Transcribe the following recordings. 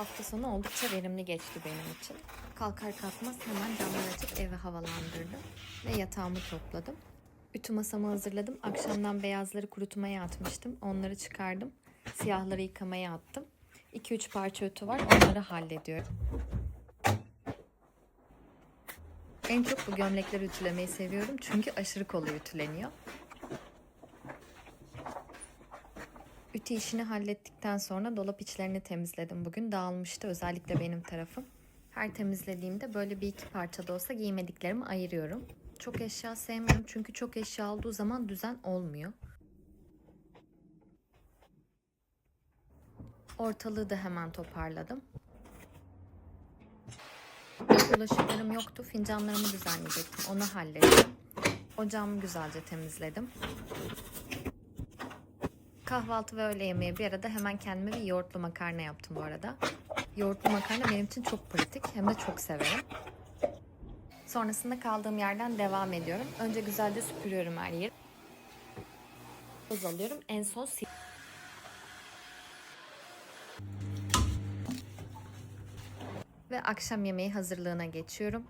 hafta sonu oldukça verimli geçti benim için. Kalkar kalkmaz hemen camları açıp evi havalandırdım ve yatağımı topladım. Ütü masamı hazırladım. Akşamdan beyazları kurutmaya atmıştım. Onları çıkardım. Siyahları yıkamaya attım. 2-3 parça ütü var. Onları hallediyorum. En çok bu gömlekleri ütülemeyi seviyorum. Çünkü aşırı kolay ütüleniyor. Ütü işini hallettikten sonra dolap içlerini temizledim bugün. Dağılmıştı özellikle benim tarafım. Her temizlediğimde böyle bir iki parça da olsa giymediklerimi ayırıyorum. Çok eşya sevmiyorum çünkü çok eşya olduğu zaman düzen olmuyor. Ortalığı da hemen toparladım. Bulaşıklarım yoktu. Fincanlarımı düzenleyecektim. Onu hallettim. Ocağımı güzelce temizledim. Kahvaltı ve öğle yemeği bir arada hemen kendime bir yoğurtlu makarna yaptım bu arada. Yoğurtlu makarna benim için çok pratik hem de çok severim. Sonrasında kaldığım yerden devam ediyorum. Önce güzelce süpürüyorum her yeri. Toz alıyorum. En son sil- Ve akşam yemeği hazırlığına geçiyorum.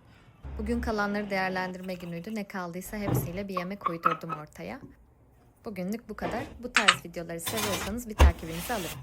Bugün kalanları değerlendirme günüydü. Ne kaldıysa hepsiyle bir yemek uydurdum ortaya. Bugünlük bu kadar. Bu tarz videoları seviyorsanız bir takibinizi alırım.